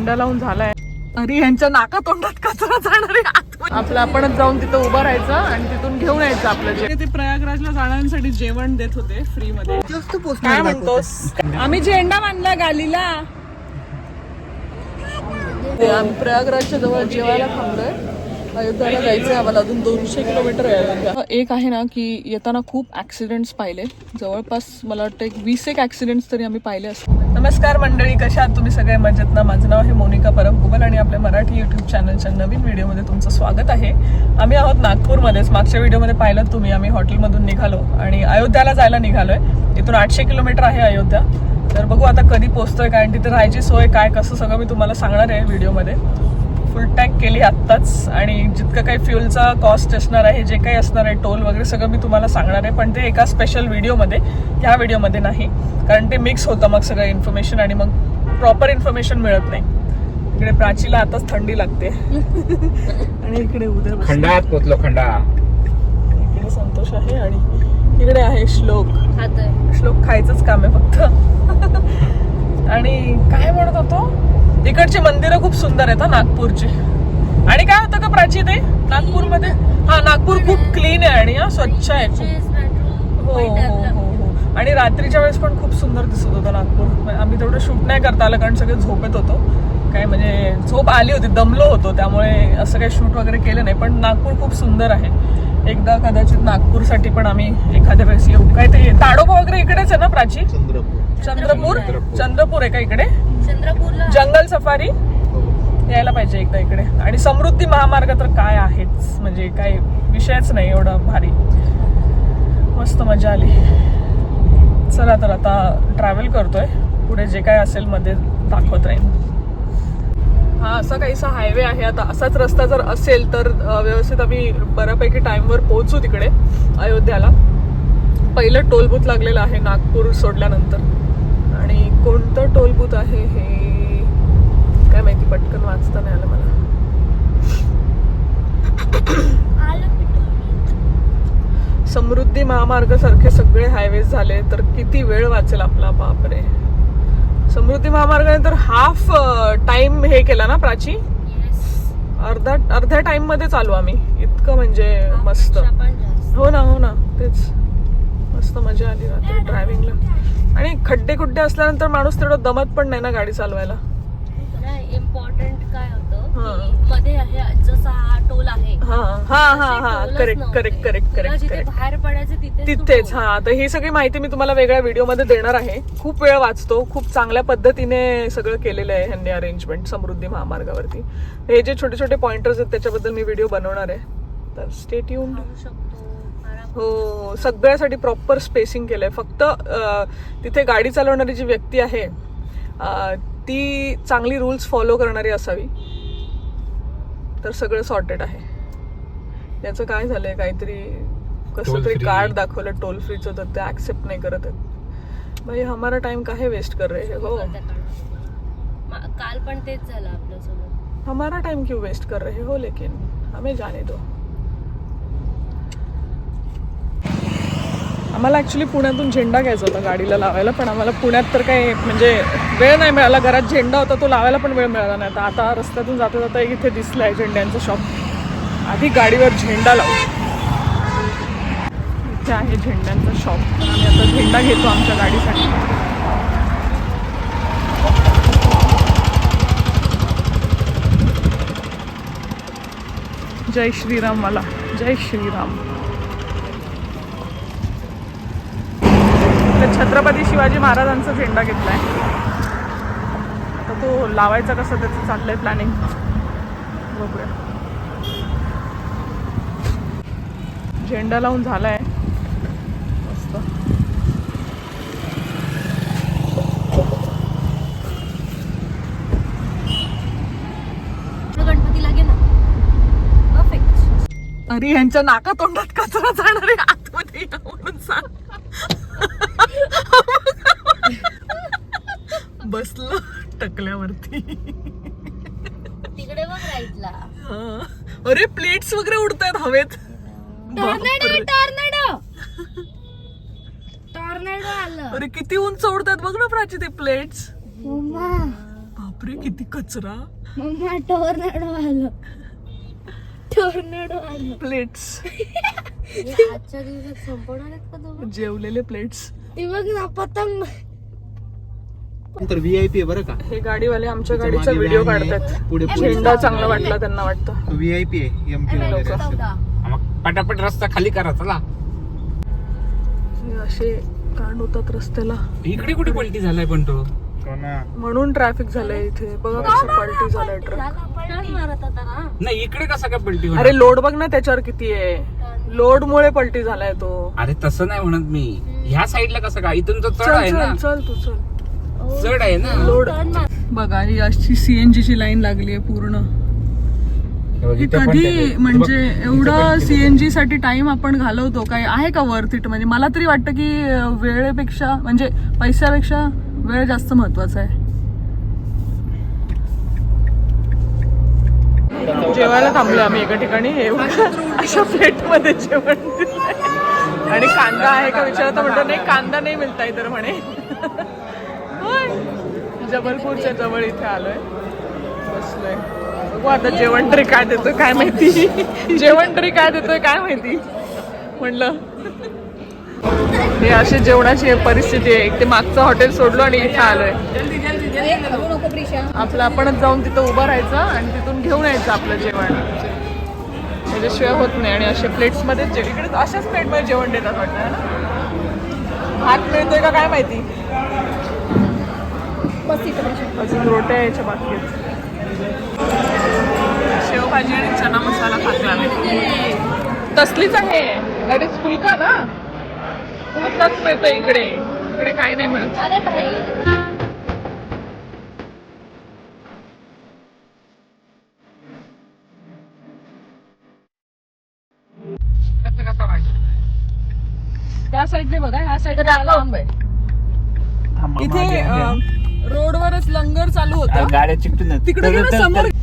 झेंडा लावून झालाय. अरे यांच्या नाका तोंडात कचरा जाणार आहे. आपलं आपणच जाऊन तिथं उभं राहायचं आणि तिथून घेऊन यायचं आपलं जे. ते प्रयागराजला जाण्यासाठी जेवण देत होते फ्री मध्ये काय म्हणतोस? आम्ही झेंडा बांधला गालीला. प्रयागराजच्या जवळ जेवायला थांबलोय. अयोध्याला जायचंय आम्हाला. अजून दोनशे किलोमीटर आहे अयोध्या. एक आहे ना की येताना खूप ऍक्सिडेंट्स पाहिले. जवळपास मला वाटतं एक वीस एक ऍक्सिडेंट्स तरी आम्ही पाहिले असतील. नमस्कार मंडळी कशा आहात तुम्ही सगळे? मजेत ना? माझं नाव आहे मोनिका परब कुबल आणि आपल्या मराठी युट्यूब चॅनलच्या नवीन व्हिडिओमध्ये तुमचं स्वागत आहे. आम्ही आहोत नागपूरमध्येच. मागच्या व्हिडिओमध्ये पाहिलं तुम्ही. आम्ही हॉटेलमधून निघालो आणि अयोध्याला जायला निघालोय. इथून आठशे किलोमीटर आहे अयोध्या. तर बघू आता कधी पोहोचतोय कारण तिथे राहायची सोय काय कसं सगळं मी तुम्हाला सांगणार आहे व्हिडिओमध्ये फुल टँक केली आत्ताच. आणि जितकं काही फ्युलचा कॉस्ट असणार आहे जे काही असणार आहे टोल वगैरे सगळं मी तुम्हाला सांगणार आहे. पण ते एका स्पेशल व्हिडिओमध्ये ह्या व्हिडिओमध्ये नाही. कारण ते मिक्स होतं मग सगळं इन्फॉर्मेशन आणि मग प्रॉपर इन्फॉर्मेशन मिळत नाही. इकडे प्राचीला आताच थंडी लागते. आणि इकडे उद्या खंडात पोचलो खंडा इकडे संतोष आहे आणि इकडे आहे श्लोक. श्लोक खायचंच काम आहे फक्त. आणि काय म्हणत होतो? इकडची मंदिरं खूप सुंदर आहेत हा नागपूरची. आणि काय होतं का प्राची ते? नागपूरमध्ये हा नागपूर खूप क्लीन आहे आणि हा स्वच्छ आहे खूप. हो हो हो हो. आणि रात्रीच्या वेळेस पण खूप सुंदर दिसत होतं नागपूर. आम्ही तेवढं शूट नाही करता आलं कारण सगळे झोपेत होतो. काय म्हणजे झोप आली होती दमलो होतो त्यामुळे असं काही शूट वगैरे केलं नाही पण नागपूर खूप सुंदर आहे. एकदा कदाचित नागपूरसाठी पण आम्ही एखाद्या वेळेस येऊ. काय ते ताडोबा वगैरे इकडेच आहे ना प्राची? चंद्रपूर. चंद्रपूर? आहे का इकडे? चंद्रपूरला. जंगल सफारी? यायला पाहिजे एकदा इकडे. आणि समृद्धी महामार्ग तर काय आहेच? म्हणजे काय विषयच नाही एवढा भारी. मस्त मजा आली. चला तर आता ट्रॅव्हल करतोय. पुढे जे काय असेल मध्ये दाखवत राहील हा असा काहीसा हायवे आहे. आता असाच रस्ता जर असेल तर व्यवस्थित आम्ही बऱ्यापैकी टाईमवर पोहोचू तिकडे अयोध्याला. पहिलं टोलबूथ लागलेलं आहे नागपूर सोडल्यानंतर. आणि कोणतं टोलबूथ आहे हे काय माहिती पटकन वाचता नाही आलं मला. समृद्धी महामार्ग सारखे सगळे हायवेज झाले तर किती वेळ वाचेल आपला? बापरे. समृद्धी महामार्गाने तर हाफ टाइम हे केला ना प्राची? अर्धा अर्ध्या टाइममध्ये चालू आम्ही. इतकं म्हणजे मस्त. हो ना हो ना. तेच. मस्त मजा आली रात्री ड्रायव्हिंगला आणि खड्डे खुड्डे असल्यानंतर माणूस तेवढं दमत पण नाही ना गाडी चालवायला इम्पॉर्टंट काय होतं हा. की मध्ये आहे जसा हा टोल आहे. हा हा हा हा. Correct. Correct correct correct correct बाहेर पडायचं तिथे तिथेच हा. तर ही सगळी माहिती मी तुम्हाला वेगळ्या व्हिडिओमध्ये देणार आहे. खूप वेळ वाचतो खूप चांगल्या पद्धतीने सगळं केलेलं आहे ह्यांनी अरेंजमेंट समृद्धी महामार्गावरती. हे जे छोटे छोटे पॉइंटर्स आहेत त्याच्याबद्दल मी व्हिडिओ बनवणार आहे. तर स्टेट येऊन हो सगळ्यासाठी प्रॉपर स्पेसिंग केलंय. फक्त अं, तिथे गाडी चालवणारी जी व्यक्ती आहे ती चांगली रूल्स फॉलो करणारी असावी. तर सगळं सॉर्टेड आहे. याचं काय झालंय काहीतरी कसं तरी. कार्ड दाखवलं टोल फ्रीचं तर ते ऍक्सेप्ट नाही करत आहेत. भाई हमारा टाइम काहे वेस्ट कर रहे हैं? हो. काल पण तेच झालं आपल्यासोबत. हमारा टाइम क्यों वेस्ट कर रहे हो लेकिन हमें जाने दो. आम्हाला ॲक्च्युली पुण्यातून झेंडा घ्यायचा होता गाडीला लावायला पण आम्हाला पुण्यात तर काही म्हणजे वेळ नाही मिळाला. घरात झेंडा होता तो लावायला पण वेळ मिळाला नाही. तर आता रस्त्यातून जाता जाता इथे दिसला आहे झेंड्यांचं शॉप आधी गाडीवर झेंडा लावू इथे आहे झेंड्यांचं शॉप आम्ही आता झेंडा घेतो आमच्या गाडीसाठी. जय श्रीराम मला. जय श्रीराम. इथे छत्रपती शिवाजी महाराजांचा झेंडा घेतलाय. आता तो लावायचा कसं त्याचं चाललंय प्लॅनिंग बघूया. झेंडा लावून झालाय. मस्त. अरे यांच्या नाका तोंडात कचरा जाणार आहे. आतमध्ये म्हणून सांग टकल्यावरती. तिकडे बघ राईटला. अरे प्लेट्स वगैरे उडतायत हवेत. Tornado tornado. टॉर्नेडो आलं. अरे किती उंच उडतात बघ ना प्राची ते प्लेट्स बापरे किती कचरा. मम्मा टोर्नाडो आलं. टोर्नाडो आलं. प्लेट्स आजच्या दिवसात संपवणार आहेत का जेवलेले प्लेट्स ती बघ ना पतंग. तर व्हीआयपी आहे बरं का? हे गाडीवाले आमच्या गाडीचा व्हिडिओ. काढतात. पुढे झेंडा चांगला वाटला त्यांना वाटतं. व्हीआयपी आहे एमपी वगैरे. असेल. मग पटापट रस्ता खाली करा चला. हे असे कांड होतात रस्त्याला. इकडे कुठे पलटी झालाय पण तो? हो. म्हणून ट्रॅफिक झालंय इथे. बघा कसं पलटी झालंय ट्रक मारत होता ना. नाही इकडे कसा काय पलटी? अरे लोड बघ ना त्याच्यावर किती आहे. लोड मुळे पलटी झालाय तो. अरे तसं नाही म्हणत मी. ह्या साईडला कसं काय? इथून तो चढ आहे ना. चल तू चल. चढ आहे ना. लोड. बघा ही अशी सीएनजी ची लाईन लागली आहे पूर्ण. कधी म्हणजे एवढं सीएनजी साठी टाइम आपण घालवतो? काय आहे का वर्थ इट म्हणजे मला तरी वाटतं की वेळेपेक्षा म्हणजे पैशापेक्षा वेळ जास्त महत्त्वाचा आहे. जेवायला थांबलो आम्ही एका ठिकाणी. अशा प्लेटमध्ये जेवण. आणि कांदा आहे का विचारता म्हणतो नाही कांदा नाही मिळता इतर म्हणे. जबलपूरच्या जवळ इथे आलोय. बसलोय. बघू आता जेवण तरी काय देतोय काय माहिती? जेवण तरी काय देतोय काय माहिती? म्हणलं. हे अशी जेवणाची परिस्थिती आहे. ते मागचं हॉटेल सोडलो आणि इथे आलोय. आपलं आपणच जाऊन तिथं उभं राहायचं आणि तिथून घेऊन यायचं आपलं जेवण. त्याच्याशिवाय होत नाही. आणि अशा प्लेट्समध्ये जे- इकडे अशाच प्लेटमध्ये जेवण देतात वाटतं ना? भात मिळतोय का काय माहिती? अजून रोट्या यायच्या बाकी शेवभाजी आणि चना मसाला खातला तसलीच आहे. अरे फुलका ना? तसलाच मिळतं इकडे. इकडे काही नाही मिळत? त्या साईडने बघा ह्या थांबा, इथे रोडवरच लंगर चालू होतं. गाड्या चिकटून. तिकडे गेलं समोर तर-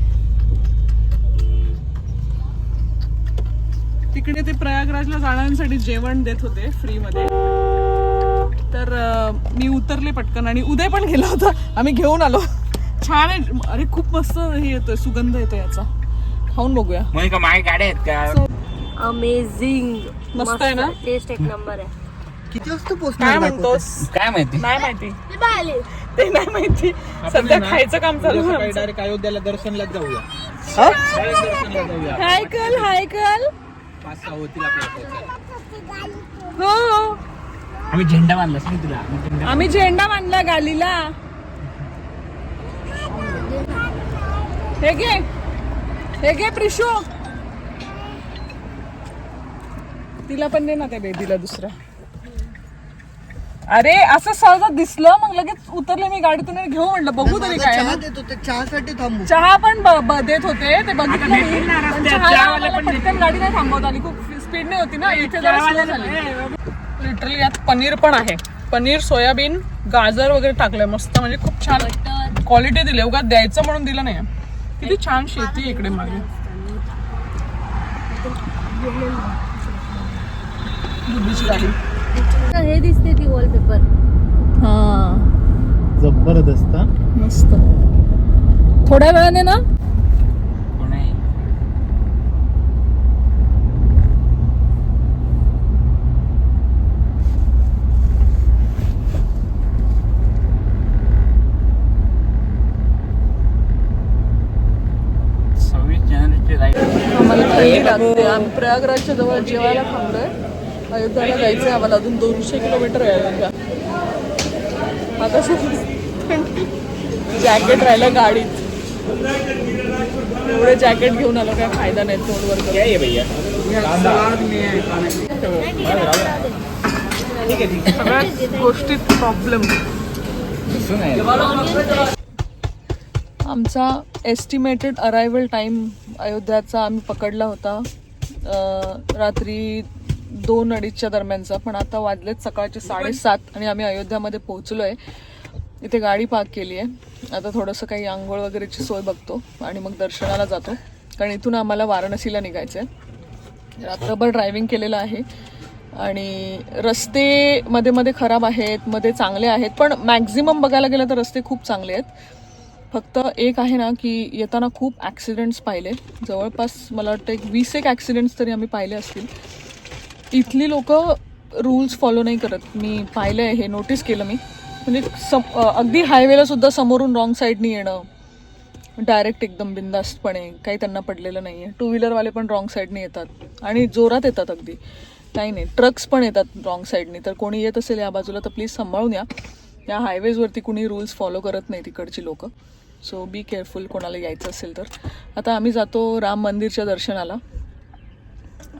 तिकडे ते प्रयागराजला जाण्यासाठी जेवण देत होते फ्री मध्ये तर मी उतरले पटकन आणि उदय पण गेला होता. आम्ही घेऊन आलो. छान आहे. अरे खूप मस्त हे येतोय सुगंध येतोय याचा. खाऊन बघूया. मागे गाड्या आहेत का? अमेझिंग मस्त आहे ना? टेस्ट एक नंबर आहे. किती वाजता काय पोहोचणार म्हणतोस? काय माहिती? नाही माहिती. ते नाही माहिती. सध्या खायचं काम चालू आहे आमचं. डायरेक्ट अयोध्याला दर्शनला जाऊया. हा? Direct दर्शनला जाऊया हाय कल हाय कल. पाच सहा होतील आपल्याला पोहोचायला. हो. आम्ही झेंडा बांधला सांग तुला. आम्ही झेंडा आम्ही झेंडा गालीला. हे घे. हे घे प्रिशू. तिला पण दे ना त्या बेबीला दुसरा. अरे असं सहज दिसलं मग लगेच उतरले मी गाडीतून आणि घेऊ म्हणलं बघू तरी काय. चहा. देतो चहासाठी थांबू. चहा पण ब- ब- देत होते ते बघितलं मी. पण चहाला आम्हाला पटकन गाडी नाही थांबवत आली. खूप स्पीडने होती ना इथे जरा slow झाली. लिटरली यात पनीर पण आहे. पनीर सोयाबीन गाजर वगैरे टाकलंय मस्त. म्हणजे खूप छान क्वालिटी दिली उगा द्यायचं म्हणून दिलं नाही किती छान शेती आहे इकडे मागे. दुधीची गाडी हे दिसते ती वॉलपेपर हा. जबरदस्त. मस्त. थोड्या वेळाने ना? कोण आहे? सव्वीस जानेवारीची राईड आम्हाला थंडी लागते. आम्ही प्रयागराजच्या जवळ जेवायला थांबलोय. अयोध्याला जायचंय आम्हाला. अजून दोनशे किलोमीटर आहे अयोध्या आता जॅकेट राहिलं गाडीत. एवढे जॅकेट घेऊन आलो काय फायदा नाही तोंडवर. क्या भैया? गोष्टीत प्रॉब्लेम आहे. आमचा एस्टिमेटेड अरायवल टाईम अयोध्याचा आम्ही पकडला होता. रात्री दोन अडीचच्या दरम्यानचा पण आता वाजलेत सकाळचे साडेसात आणि आम्ही अयोध्यामध्ये पोहोचलो आहे इथे गाडी पार्क केली आहे आता थोडंसं काही आंघोळ वगैरेची सोय बघतो आणि मग दर्शनाला जातो. कारण इथून आम्हाला वाराणसीला निघायचं आहे रात्रभर ड्रायव्हिंग केलेलं आहे. आणि रस्ते मध्ये मध्ये खराब आहेत मध्ये चांगले आहेत पण मॅक्झिमम बघायला गेलं तर रस्ते खूप चांगले आहेत. फक्त एक आहे ना की येताना खूप ॲक्सिडेंट्स पाहिले. जवळपास मला वाटतं एक वीस एक ॲक्सिडेंट्स तरी आम्ही पाहिले असतील. इथली लोक रूल्स फॉलो नाही करत. मी पाहिलं आहे हे नोटीस केलं मी. म्हणजे सम अगदी हायवेला सुद्धा समोरून रॉंग साईडनी येणं डायरेक्ट एकदम बिंदास्तपणे काही त्यांना पडलेलं नाही आहे टू व्हीलरवाले पण रॉंग साईडने येतात. आणि जोरात येतात अगदी. काही नाही ट्रक्स पण येतात रॉंग साईडने तर कोणी येत असेल या बाजूला तर प्लीज सांभाळून या. या हायवेजवरती कुणी रूल्स फॉलो करत नाही तिकडची लोक. सो बी केअरफुल कोणाला यायचं असेल तर. आता आम्ही जातो राम मंदिरच्या दर्शनाला.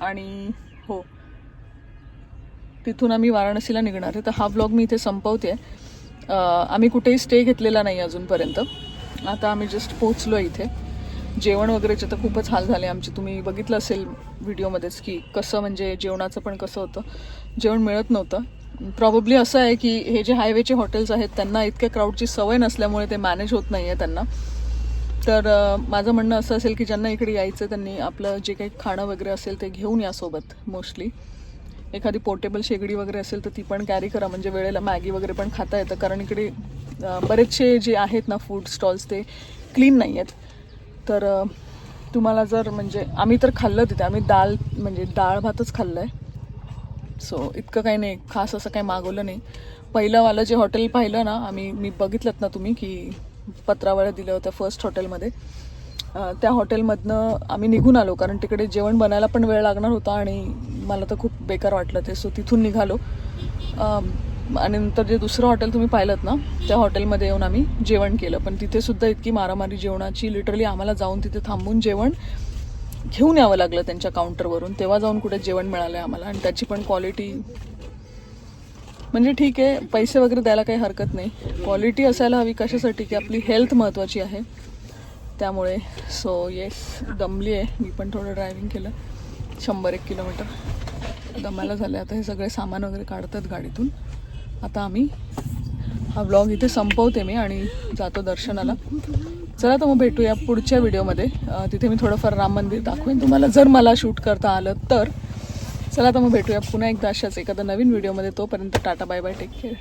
आणि हो तिथून आम्ही वाराणसीला निघणार आहे. तर हा ब्लॉग मी इथे संपवते आम्ही कुठेही स्टे घेतलेला नाही अजूनपर्यंत. आता आम्ही जस्ट पोचलो इथे. जेवण वगैरेचे तर खूपच हाल झाले. आमचे तुम्ही बघितलं असेल व्हिडिओमध्येच की कसं म्हणजे जेवणाचं पण कसं होतं. जेवण मिळत नव्हतं. प्रॉब्ली असं आहे की हे जे हायवेचे हॉटेल्स आहेत त्यांना इतक्या क्राऊडची सवय नसल्यामुळे ते मॅनेज होत नाही आहे त्यांना. तर माझं म्हणणं असं असेल की ज्यांना इकडे यायचं त्यांनी आपलं जे काही खाणं वगैरे असेल ते घेऊन या सोबत मोस्टली एखादी पोर्टेबल शेगडी वगैरे असेल तर ती पण कॅरी करा. म्हणजे वेळेला मॅगी वगैरे पण खाता येतं. कारण इकडे बरेचसे जे आहेत ना फूड स्टॉल्स ते क्लीन नाही आहेत तर तुम्हाला जर म्हणजे आम्ही तर खाल्लं तिथे. आम्ही डाळ म्हणजे डाळ भातच खाल्लं आहे सो इतकं काही नाही. खास असं काही मागवलं नाही. पहिलंवालं जे हॉटेल पाहिलं ना आम्ही मी बघितलं ना तुम्ही की पत्रावळ्या दिल्या होत्या फर्स्ट हॉटेलमध्ये त्या हॉटेलमधनं आम्ही निघून आलो कारण तिकडे जेवण बनायला पण वेळ लागणार होता आणि मला तर खूप बेकार वाटलं ते सो तिथून निघालो. आणि नंतर जे दुसरं हॉटेल तुम्ही पाहिलं ना त्या हॉटेलमध्ये येऊन आम्ही जेवण केलं. पण तिथे सुद्धा इतकी मारामारी जेवणाची लिटरली आम्हाला जाऊन तिथे थांबून जेवण घेऊन यावं लागलं त्यांच्या काउंटरवरून तेव्हा जाऊन कुठे जेवण मिळालं आहे आम्हाला आणि त्याची पण क्वालिटी म्हणजे ठीक आहे पैसे वगैरे द्यायला काही हरकत नाही. क्वालिटी असायला हवी कशासाठी की आपली हेल्थ महत्त्वाची आहे. त्यामुळे सो येस दमली आहे. मी पण थोडं ड्रायव्हिंग केलं. शंभर एक किलोमीटर दमायला झालं आता हे सगळे सामान वगैरे काढतात गाडीतून. आता आम्ही हा ब्लॉग इथे संपवते मी आणि जातो दर्शनाला. चला तर मग भेटूया पुढच्या व्हिडिओमध्ये तिथे मी थोडंफार राम मंदिर दाखवेन. तुम्हाला जर मला शूट करता आलं तर. चला तर मग भेटूया पुन्हा एकदा अशाच एखादा नवीन व्हिडिओमध्ये तोपर्यंत tata bye bye take care